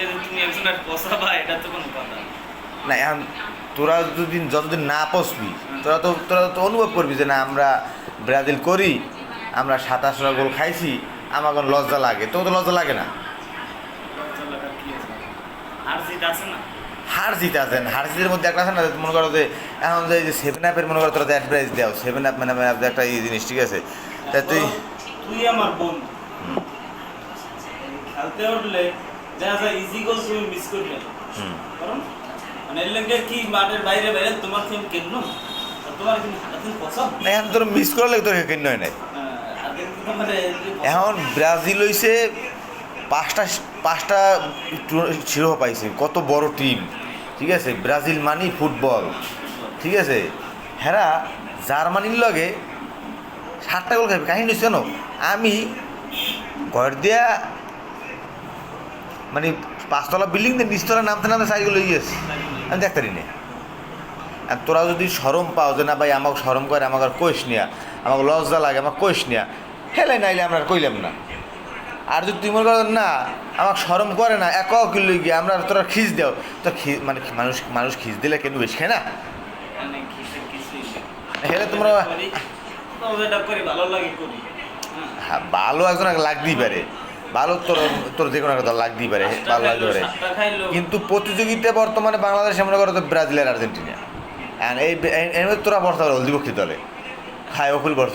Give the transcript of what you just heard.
যে তুমি একজনের পচাবা এটা তো কোনো কথা না। এখন তোরা যদি যতদিন না পসবি তোরা তো তোরা তো অনুভব করবি যে না আমরা ব্রাজিল করি আমরা সাতাশটা গোল খাইছি আমার কোনো লজ্জা লাগে তো তো লজ্জা লাগে না। হার জিত আছেন হার জিতের মধ্যে একটা আছে না মনে করো যে এখন যে সেভেন আপের মনে করো তোরা তো অ্যাডভাইস দাও সেভেন আপ মানে একটা এই জিনিস ঠিক আছে? তা তুই তুই আমার বোন। খেলতে উঠলে দেখা যায় ইজি গোল তুমি মিস করলে কারণ মানে লাগে কি মাঠের বাইরে বাইরে তোমার কেউ কেন তোমার কি হাতে পছন্দ না এখন তোর মিস করলে তোর কেন হয় নাই এখন ব্রাজিল হইছে পাঁচটা পাঁচটা শিরোপা পাইছে। কত বড় টিম ঠিক আছে? ব্রাজিল মানি ফুটবল ঠিক আছে? হেরা জার্মানির লগে সাতটা গোল খাইবে কাহিনী জানো আমি ঘর দিয়া মানে পাঁচতলা বিল্ডিং দিয়ে নিচতলা নামতে নামতে সাইকেল হয়ে গেছে। আমি দেখতে পারি আর তোরা যদি সরম পাও যে না ভাই আমাকে সরম করে আমাকে আর কইস নিয়া আমাকে লজ্জা লাগে আমাকে কইস নিয়া হেলে নাইলে আমরা আর কইলাম না। আর যদি তুমি মনে করো না আমাকে সরম করে না এক কিলো গিয়ে আমরা তোরা খিচ দেও তো খি- মানে মানুষ মানুষ খিচ দিলে কেন বেশি খায় না? নেই। হেলে তোমরা লাগে করি। হ্যাঁ। ভালো একজন লাগতেই পারে। ভালো তোর তোর যে কোনো একটা লাগতেই পারে ভালো লাগতে পারে। কিন্তু প্রতিযোগিতা বর্তমানে বাংলাদেশে মনে করো তো ব্রাজিল আর আর্জেন্টিনা। অ্যান্ড এই এই- এর মধ্যে তোরা বর্তমানে হলদিপক্ষী দলে। খায় অকুল বর্ষ